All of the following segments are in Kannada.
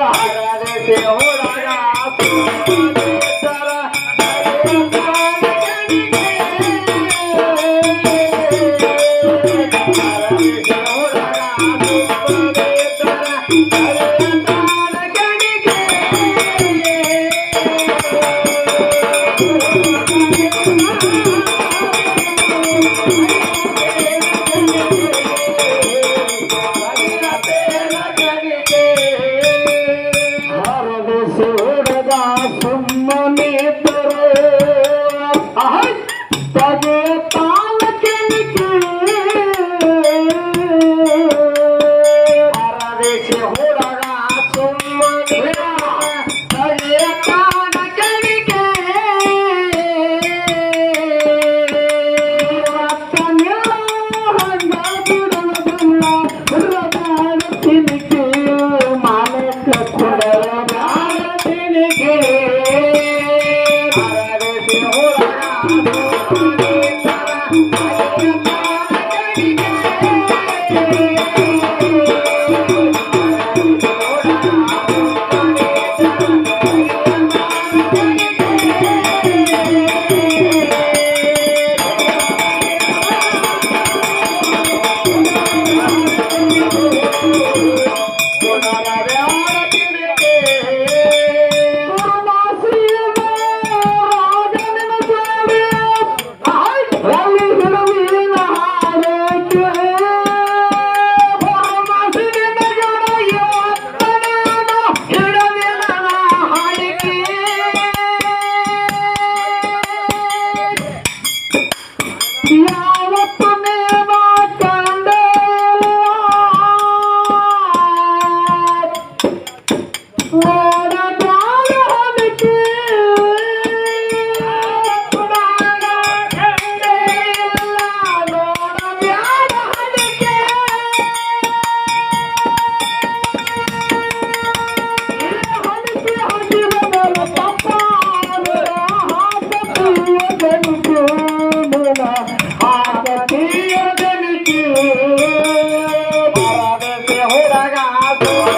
ఆరాధ దేవుడా பாவத்தை Thank you.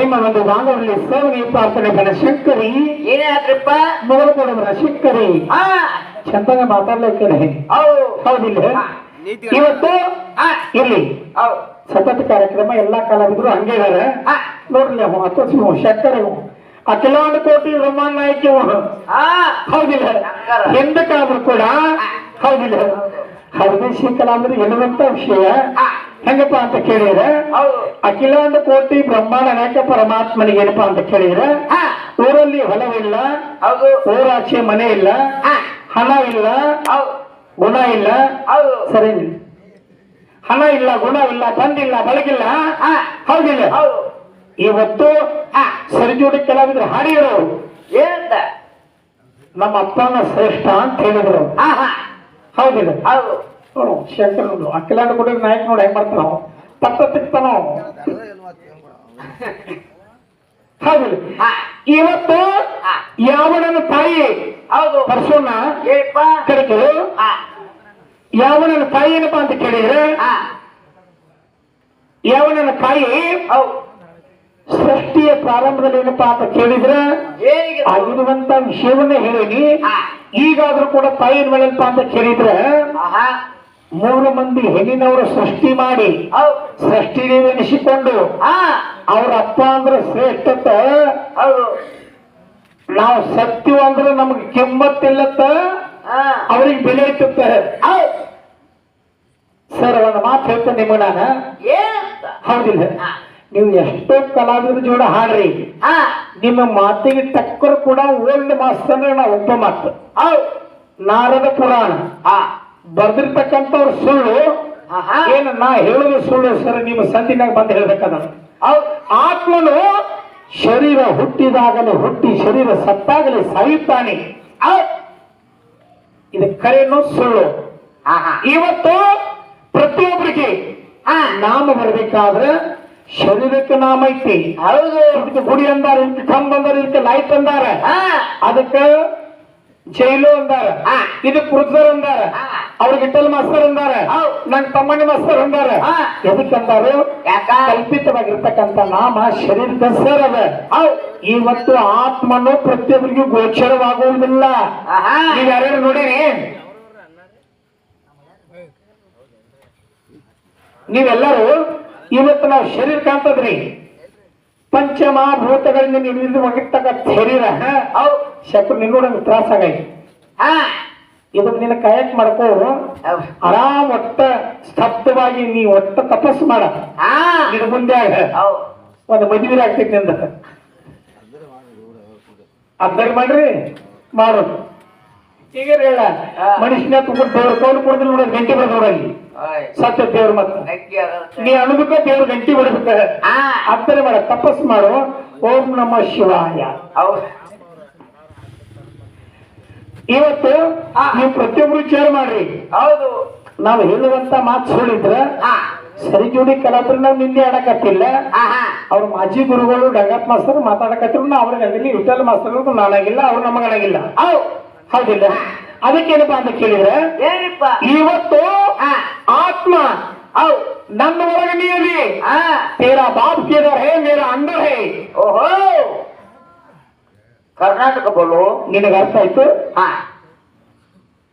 ಬಾಂಧವರಲ್ಲಿ ಸೇವನೆ ಪ್ರಾರ್ಥನೆ ಬನಶಂಕರಿ ಏನಾದ್ರಪ್ಪ? ಮೊದಲು ಕೊಡಬರ ಶಂಕರಿ. ಚಂದನ ಮಾತಾಡ್ಲೇ ಹೌದು. ಹೌದಿಲ್ಲ ಇವತ್ತು ಇಲ್ಲಿ. ಸತತ ಕಾರ್ಯಕ್ರಮ ಎಲ್ಲಾ ಕಲಾವಿದರು ಹಂಗೆ ಇದಾರೆ. ಆ ನೋಡ್ರಿ ಅವ ಅಥವಾ ಶಂಕರ. ಅಖಿಲಾಂಡ ಕೋಟಿ ರಮಾನ್ ನಾಯಕಿ. ಹೌದಿಲ್ಲ ಶಂಕರ. ಎಂದಕ್ಕಾದ್ರೂ ಕೂಡ. ಹೌದಿಲ್ಲ ಹರದೇಶಿ ಅಂದ್ರೆ ಎನ್ನುವಂತ ವಿಷಯ. ಹೆಂಗಪ್ಪ ಅಂತ ಕೇಳಿದ್ರೆ ಅಖಿಲಾಂಡ ಕೋಟಿ ಬ್ರಹ್ಮಾಂಡ ನಾಯಕ ಪರಮಾತ್ಮನಿಗೆ ಏನಪ್ಪಾ ಅಂತ ಕೇಳಿದ್ರೆ ಊರಲ್ಲಿ ಹೊಲವಿಲ್ಲ ಊರಾಚೆ ಮನೆ ಇಲ್ಲ ಹಣ ಇಲ್ಲ ಗುಣ ಇಲ್ಲ. ಸರಿ ಹಣ ಇಲ್ಲ ಗುಣ ಇಲ್ಲ ಬಂದಿಲ್ಲ ಬೆಳಗಿಲ್ಲ. ಹೌದಿಲ್ಲ ಹೌದು ಇವತ್ತು ಸರಿಜೋಡಿ ಕಲಾವಿದರು ಹಾಡಿದ್ರು. ಏನಂತ? ನಮ್ಮ ಅಪ್ಪನ ಶ್ರೇಷ್ಠ ಅಂತ ಹೇಳಿದ್ರು. ಹೌದಿಲ್ಲ ಹೌದು. ನೋಡು ಶಂಕರ್ ನೋಡು ಕೂಡ ಕೋಟಿ ನಾಯಕ ನೋಡಿ ಹೆಂಗ್ ಮಾಡ್ತಾನ. ಪಟ್ಟ ತಿಕ್ತಾನ ಅವ. ಹೌದಿಲ್ಲ ಹಾ. ಇವತ್ತು ಯಾವನನ್ನು ಯಾವನನ ತಾಯಿ ಹೌದು. ಯಾವನನ್ನ ಹಾ. ಯಾವನನ ತಾಯಿ ಏನಪ್ಪಾ ಅಂತ ಕೇಳಿದ್ರೆ? ಯಾವನನ್ನ ಯಾವನನ ತಾಯಿ ಹೌದು ಸೃಷ್ಟಿಯ ಪ್ರಾರಂಭದಲ್ಲಿ ಏನಪ್ಪಾ ಅಂತ ಕೇಳಿದ್ರೆ? ಆಗಿರುವಂತ ವಿಷಯವನ್ನೇ ಹೇಳಿ ಈಗಾದ್ರೂ ಕೂಡ ತಾಯಿನ ಮೇಲೆ ಅಂತ ಕೇಳಿದ್ರೆ? ಮೂರು ಮಂದಿ ಹೆಣ್ಣಿನವರು ಸೃಷ್ಟಿ ಮಾಡಿ ಸೃಷ್ಟಿ ಎನಿಸಿಕೊಂಡು ಅವ್ರ ಅಪ್ಪ ಅಂದ್ರೆ ಶ್ರೇಷ್ಠತೆ ನಾವು ಸತ್ಯವ ಅಂದ್ರೆ ನಮ್ಗೆ ಕೆಮ್ಮತ್ತಿಲ್ಲತ್ತ ಅವ್ರಿಗೆ ಬೆಲೆ ಹೌದು. ಸರ್ ಒಂದು ಮಾತು ಹೇಳ್ತೇನೆ ನಿಮಗೆ ನಾನು. ಹೌದಿಲ್ಲ. ನೀವು ಎಷ್ಟೋ ಕಲಾವಿದ್ರ ಜೋಡ ಹಾಡ್ರಿ. ನಿಮ್ಮ ಮಾತಿಗೆ ಟಕ್ಕರ್ ಕೂಡ ಓಲ್ಡ್ ಮಾಸ್ತರ್ ನಾವು ಒಬ್ಬ ಮಾತು ನಾರದ ಪುರಾಣ. ಹಾ. ಬರ್ದಿರ್ತಕ್ಕಂಥವ್ರು ಸುಳ್ಳು ಏನು ನಾ ಹೇಳುದು ಸುಳ್ಳು ಸರ್ ನಿಮ್ಮ ಸಂದಿನಾಗ ಬಂದು ಹೇಳ್ಬೇಕದ? ಆತ್ಮನು ಶರೀರ ಹುಟ್ಟಿದಾಗಲೇ ಹುಟ್ಟಿ ಶರೀರ ಸತ್ತಾಗಲೇ ಸಾಯುತ್ತಾನೆ ಇದು ಕರೆಯನ್ನು ಸುಳ್ಳು. ಇವತ್ತು ಪ್ರತಿಯೊಬ್ಬರಿಗೆ ನಾಮ ಬರ್ಬೇಕಾದ್ರೆ ಶರೀರಕ್ಕೆ ನಾಮ ಐತಿ. ಹೌದು. ಇದಕ್ಕೆ ಗುಡಿ ಅಂದಾರ ಇದಕ್ಕೆ ಕಂಬ ಅಂದಾರ ಇದಕ್ಕೆ ಲೈಟ್ ಅಂದಾರ. ಅದಕ್ಕೆ ಜೈಲು ಅಂದಾರ. ಹಾ. ಇದಕ್ಕೆ ಪುರುಷರ್ ಅಂದಾರ. ಅವ್ರಿಗೆ ಇಟ್ಟಲ್ ಮಾಸ್ತರ್ ಅಂದಾರೆ. ನನ್ ತಮ್ಮನ ಮಾಸ್ತರ್ ಅಂದಾರೆ. ಹಾ. ಎದಕ್ಕೆ ಅಂದಾರು ಯಾಕ? ಕಲ್ಪಿತವಾಗಿರ್ತಕ್ಕಂಥ ನಾಮ ಶರೀರದ ಸರ್ ಅದ ಇವತ್ತು ಆತ್ಮನು ಪ್ರತಿಯೊಬ್ಬರಿಗೂ ಗೋಚರವಾಗುವುದಿಲ್ಲ. ಈಗ ಯಾರು ನೋಡೀರಿ? ನೀವೆಲ್ಲರೂ ಇವತ್ತು ನಾವು ಶರೀರ ಕಾಣ್ತದ್ರಿ. ಪಂಚಮಹಾಭೂತಗಳಿಂದ ನಿರ್ಮಿತ ಒಗಿರ್ತಕ್ಕ ಶರೀರ ಹೌದು. ಶಕ್ರು ನಿನ್ನೋಡಂಗೆ ತ್ರಾಸ ಆಗೈತಿ ಹಾ. ಇದಕ್ಕೆ ನಿನ್ನ ಕಾಯಕ್ ಮಾಡ್ಕೋ. ಆರಾಮ್ ಒಟ್ಟ ಸ್ತಬ್ಧವಾಗಿ ನೀ ಒಟ್ಟ ತಪಸ್ಸು ಮಾಡ. ನಿನ್ನ ಮುಂದೆ ಒಂದ್ ಮದುವೆ ಆಗ್ತೈತಿ ನಿಂದ. ಅದ್ರಲ್ಲಿ ಮಾಡ್ರಿ. ಮಾಡು. ಈಗ ಹೇಳ. ಮನುಷ್ಯನ ತುಂಬ ದೇವ್ರ ಕೌಲು ಕೊಡೋದಿಲ್ಲ ನೋಡೋದು ಗಂಟೆ ಬರೋದ್ರಲ್ಲಿ ಸತ್ಯ ದೇವ್ರ ಮತ್ತ ನೀ ಅಣಬೇಕ ದೇವ್ರ ಗಂಟೆ ಬಿಡ್ಬೇಕ ಹಾ. ಅರ್ಧನೆ ಮಾಡ ತಪಸ್ ಮಾಡು. ಓಂ ನಮ ಶಿವಾಯ. ಹೌದು ಇವತ್ತು ನೀವು ಪ್ರತಿಯೊಬ್ರು ಚೇರ್ ಮಾಡ್ರಿ. ಹೌದು. ನಾವು ಹೇಳುವಂತ ಮಾತು ಹೇಳಿದ್ರೆ ಸರಿ ಜೋಡಿ ಕಲಾತ್ರ ನಾವು ನಿನ್ನೆ ಆಡಕತ್ತಿಲ್ಲ. ಅವ್ರ ಮಾಜಿ ಗುರುಗಳು ಡಗತ್ ಮಾಸ್ತರ್ ಮಾತಾಡಕತ್ತಿರು ಅವ್ರಿಗೆ ಆಗಿಲ್ಲ ವಿಠಲ್ ಮಾಸ್ತರ್ಗೂ ನಾನಾಗಿಲ್ಲ ಅವ್ರು ನಮಗಾಗಿಲ್ಲ ಹೌದಿಲ್ಲ? ಅದಕ್ಕೇನಪ್ಪ ಅಂತ ಕೇಳಿದ್ರೆ ಇವತ್ತು ಆತ್ಮ ನನ್ನ ಒಳಗೆ ನೀರಿ. ತೇರಾ ಬಾಪ್ ಕೇದಾರ್ ಹೇ ಮೇರಾ ಅಂಡರ್ ಹೇ. ಓಹೋ. ಕರ್ನಾಟಕ ಬಲು ನಿನಗೆ ಅರ್ಥ ಆಯ್ತು? ಹಾ.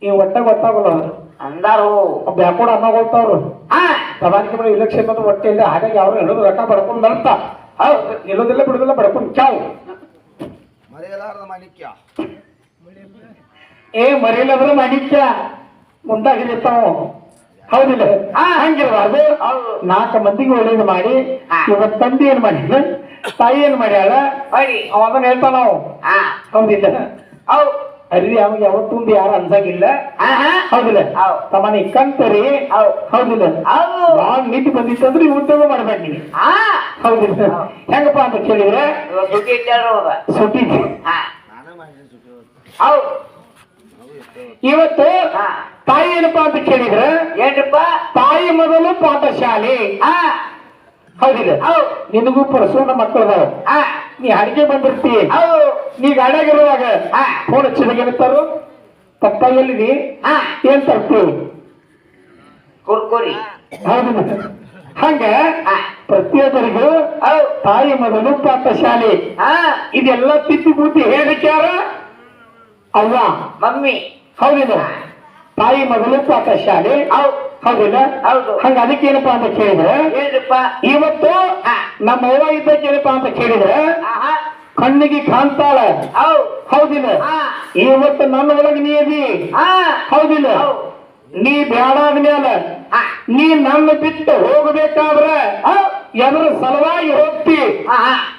ಈ ಒಟ್ಟ ಗೊತ್ತಾಗಲ್ಲ ಅವ್ರು. ಅಂದಾರು. ಬ್ಯಾಕೋಡ್ ಅನ್ನ ಗೊತ್ತವ್ರು ಹಾ. ಸಭಾನಿಕೆ ಇಲೆಕ್ಷನ್ ಅಂತ ಒಟ್ಟೆ ಇಲ್ಲ ಹಾಗಾಗಿ ಅವ್ರು ಹೇಳೋದು ರೊಕ್ಕ ಬಡ್ಕೊಂಡು ಅಂತ. ಹೌದು ನಿಲ್ಲೋದಿಲ್ಲ ಬಿಡೋದಿಲ್ಲ ಬಡ್ಕೊಂಡು ಚಾವು ಮರೆಯಲಾರದ ಮಾಣಿಕ್ಯ. ಏ ಮರೆಯಲಾದ್ರ ಮಾಣಿಕ್ಯ. ಮುಂದಾಗಿರ್ತಾವ ಹೌದಿಲ್ಲ? ಹಾ. ಹಂಗಿರಬಾರ್ದು. ಹೌದು. ನಾಲ್ಕು ಮಂದಿಗೆ ಒಳ್ಳೇದು ಮಾಡಿ. ಇವತ್ತು ತಂದೆ ಏನ್ ಮಾಡಿದ ತಾಯಿ ಏನ್ ಮಾಡ್ಯಾಳ? ಬಡಿ ಅವ ಅದನ್ನ ಹೇಳ್ತಾನ ನಾವು. ಹಾ ಹೌದಿಲ್ಲ. ಹೌದು. ಅಲ್ರಿ ಅವಾಗ ಯಾವತ್ತೊಂದು ಯಾರು ಅನ್ಸಂಗಿಲ್ಲ ಹೌದಿಲ್ಲ. ಹೌದು. ತಮ್ಮನಿ ಕಂತರಿ. ಹೌದು. ಹೌದಿಲ್ಲ. ಹೌದು. ಭಾಳ ನಿಂತು ಬಂದಿತ್ತಂದ್ರೆ ಉದ್ಯೋಗ ಮಾಡ್ಬೇಕು ಹಾ ಹೌದಿಲ್ಲ. ಹೆಂಗಪ್ಪ ಅಂತ ಕೇಳಿದ್ರೆ? ಸುಟಿ ಸುಖಿ ಹೌದು. ಇವತ್ತು ಹಾ ತಾಯಿ ಏನಪ್ಪಾ ಅಂತ ಕೇಳಿದ್ರೆ ಏನಪ್ಪ ತಾಯಿ ಮೊದಲು ಪಾಠಶಾಲೆ. ಹಾ ಹೌದಿಲ್ಲ ಹೌದು. ನಿನಗೂ ಪರಸೋಣ ಮಕ್ಕಳದಾವ. ನೀ ಅಡಿಗೆ ಬಂದಿರ್ತಿ. ಹೌದು. ನೀ ಗಾಡಿಯಾಗಿರುವಾಗ ಹಾ. ಫೋನ್ ಹಚ್ಚಿದಾಗ ಏನಂತಾರು ಪಪ್ಪ ಎಲ್ಲಿದಿ ಏನ್ ತರ್ತೀವಿ ಕುರ್ಕುರಿ. ಹೌದಿಲ್ಲ ಹಂಗ ಪ್ರತಿಯೊಬ್ಬರಿಗೂ ತಾಯಿ ಮೊದಲು ಪಾಠಶಾಲೆ. ಆ ಇದೆಲ್ಲ ತಿಪ್ಪಿ ಬುದ್ಧಿ ಹೇಳಿಕ್ಕೆ ಯಾರ ಮಮ್ಮಿ. ಹೌದಿಲ್ಲ ತಾಯಿ ಮೊದಲು ಪಾಠಶಾಲೆ. ಹೌದು. ಹೌದಿಲ್ಲ? ಹಂಗ ಅದಕ್ಕೆ ಏನಪ್ಪ ಅಂತ ಕೇಳಿದ್ರೆ ಇವತ್ತು. ನಮ್ಮ ಅವ್ವ ಇದ್ದಕ್ಕೇನಪ್ಪಾ ಅಂತ ಕೇಳಿದ್ರೆ ಕಣ್ಣಿಗೆ ಕಾಣ್ತಾಳ. ಹೌದು. ಹೌದಿಲ್ಲ? ಇವತ್ತು ನನ್ನ ಒಳಗೆ ನೀ ಅದಿ ಹೌದಿಲ್ಲ? ಹೌದು. ನೀ ಬ್ಯಾಡಾದ ಮೇಲೆ ನೀ ನನ್ನ ಬಿಟ್ಟು ಹೋಗಬೇಕಾದ್ರೆ ಎದ್ರ ಸಲುವಾಗಿ ಹೋಗ್ತಿ.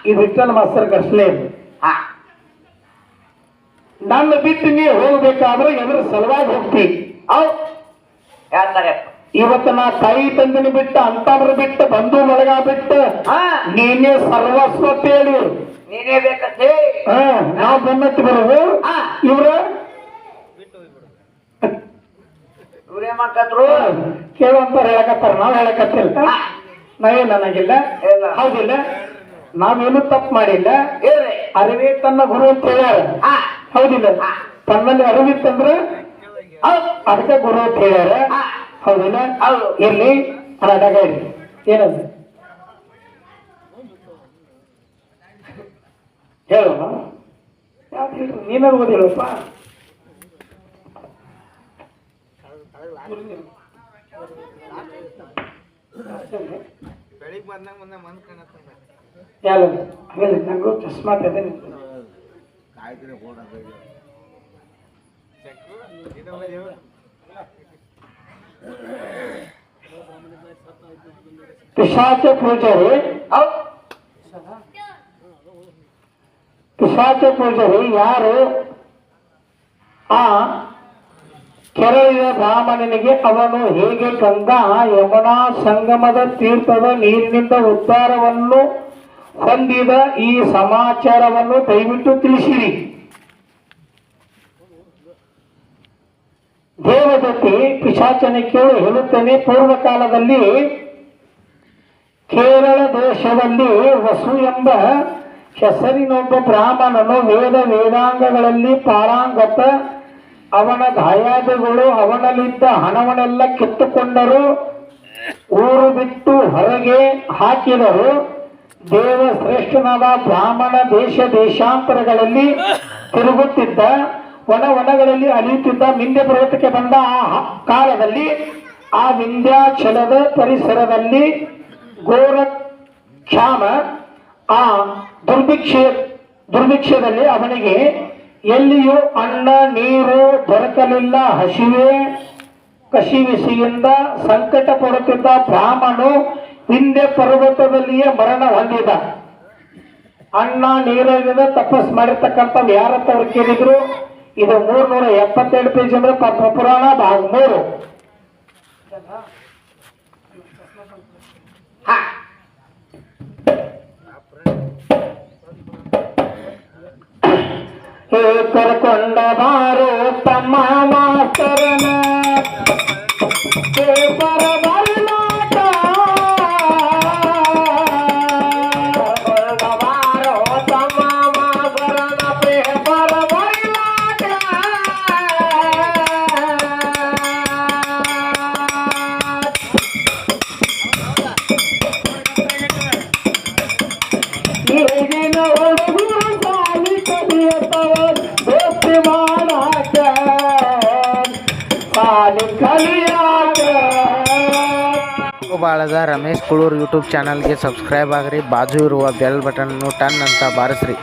ಇದು ವಿಠ್ಠಲ ಮಾಸ್ತರ್ ಘರ್ಷಣೆ ಹಾ. ನನ್ನ ಬಿಟ್ಟು ನೀ ಹೋಗಬೇಕಾದ್ರೆ ಎದ್ರ ಸಲುವಾಗಿ ಹೋಗ್ತಿ. ಹೌದು. ಹೇಳ್ತಾರಪ್ಪ ಇವತ್ತು ನಾ ತಾಯಿ ತಂದಿನ ಬಿಟ್ಟ ಅಂತವ್ರ ಬಿಟ್ಟು ಬಂಧು ಬಳಗ ಬಿಟ್ಟು ನೀನೇ ಸರ್ವಸ್ವ ಕೇಳಿ ಹೇಳಿ ನೀನೇ ಬೇಕಂತ. ನಾವು ಬೆನ್ನತ್ತಿ ಬರೋದು. ಇವ್ರ? ಮಾಡ್ಕತ್ರು? ಕೇಳುವಂತಾರ ಹೇಳಕತ್ತಾರ ನಾವ್ ಹೇಳಕತ್ತಿಲ್ಲ. ನಾವೇನ್ ನನಗಿಲ್ಲ. ಹೌದಿಲ್ಲ. ನಾವೇನು ತಪ್ಪು ಮಾಡಿಲ್ಲ. ಅರಿವೇ ತನ್ನ ಗುರು ಅಂತ ಹೇಳ್ಯಾರ. ಹೌದಿಲ್ಲ. ತನ್ನಲ್ಲಿ ಅರಿವಿತ್ತಂದ್ರ ಅದಕ್ಕೆ ಗುರು ಅಂತ ಹೇಳ್ಯಾರ. ಹೌದಿಲ್ಲ? ಹೌದು ಇಲ್ಲಿ ಅದಾಗ ಇರಲಿ. ಏನದು? ಹೇಳು ನೀನೇ ಹೇಳು? ನೀನಾರು ಓದಿ ಹೇಳಪ್ಪ. ಬೆಳಿಗ್ಗೆ ಬಂದಾಗ ಬಂದ ಮನ್ ಕಾಣತ್ತಂಗ ಯಾರು? ಹಾಗೆಲ್ಲ ನಂಗೂ ಚಸ್ಮಾ ಇದೆ. ಕಾಯ್ತಿರಿ ಫೋನ್ ಪಿಶಾಚ ಪೂಜಾರಿ ಪಿಶಾಚ ಪೂಜಾರಿ ಯಾರು ಆ ಕೆರಳಿದ ಬ್ರಾಹ್ಮಣನಿಗೆ ಅವನು ಹೇಗೆ ಗಂಗಾ ಯಮುನಾ ಸಂಗಮದ ತೀರ್ಥದ ನೀರಿನಿಂದ ಉದ್ಧಾರವನ್ನು ಹೊಂದಿದ ಈ ಸಮಾಚಾರವನ್ನು ದಯವಿಟ್ಟು ತಿಳಿಸಿರಿ. ದೇವದತ್ತಿ ಪಿಶಾಚನ ಕೇಳಿ ಹೇಳುತ್ತೇನೆ ಪೂರ್ವ ಕಾಲದಲ್ಲಿ ಕೇರಳ ದೇಶದಲ್ಲಿ ವಸು ಎಂಬ ಹೆಸರಿನೊಬ್ಬ ಬ್ರಾಹ್ಮಣನು ವೇದ ವೇದಾಂಗಗಳಲ್ಲಿ ಪಾರಾಂಗತ, ಅವನ ದಾಯಾದಿಗಳು ಅವನಲ್ಲಿದ್ದ ಹಣವನ್ನೆಲ್ಲ ಕಿತ್ತುಕೊಂಡರು, ಊರು ಬಿಟ್ಟು ಹೊರಗೆ ಹಾಕಿದರು. ದೇವ ಶ್ರೇಷ್ಠನಾದ ಬ್ರಾಹ್ಮಣ ದೇಶ ದೇಶಾಂತರಗಳಲ್ಲಿ ತಿರುಗುತ್ತಿದ್ದ. ವನ ವನಗಳಲ್ಲಿ ಅಲಿಯುತ್ತಿದ್ದ ವಿಂಧ್ಯ ಪರ್ವತಕ್ಕೆ ಬಂದ ಆ ಕಾಲದಲ್ಲಿ ಆ ವಿಂಧ್ಯಾಚಲದ ಪರಿಸರದಲ್ಲಿ ಕ್ಷಾಮ ಆ ದುರ್ಭಿಕ್ಷೆ ದುರ್ಭಿಕ್ಷದಲ್ಲಿ ಅವನಿಗೆ ಎಲ್ಲಿಯೂ ಅನ್ನ, ನೀರು ದೊರಕಲಿಲ್ಲ. ಹಸಿವೆ ಕಸಿವಿಸಿಯಿಂದ ಸಂಕಟ ಪಡುತ್ತಿದ್ದ ಬ್ರಾಹ್ಮಣು ಹಿಂದೆ ಪರ್ವತದಲ್ಲಿಯೇ ಮರಣ ಹೊಂದಿದ. ಅಣ್ಣ ನೀರಿಂದ ತಪಸ್ ಮಾಡಿರ್ತಕ್ಕಂಥವ್ರು ಯಾರತ್ತ ಅವ್ರು ಕೇಳಿದ್ರು? ಇದು ಮೂರ್ನೂರ ಎಪ್ಪತ್ತೆರಡು ಪೇಜ್ ಅಂದ್ರೆ ಪದ್ಮ ಪುರಾಣ ಭಾಗ ಮೂರು. ಕರ್ಕೊಂಡ ಬಾರು ತಮ್ಮ ಮಾಸ್ತರನ. ಹೇ ಬಾಳದ ರಮೇಶ್ ಕುಳೂರ್ ಯೂಟ್ಯೂಬ್ ಚಾನಲ್ಗೆ ಸಬ್ಸ್ಕ್ರೈಬ್ ಆಗ್ರಿ ಬಾಜು ಇರುವ ಬೆಲ್ ಬಟನ್ನು ಟನ್ ಅಂತ ಬಾರಿಸ್ರಿ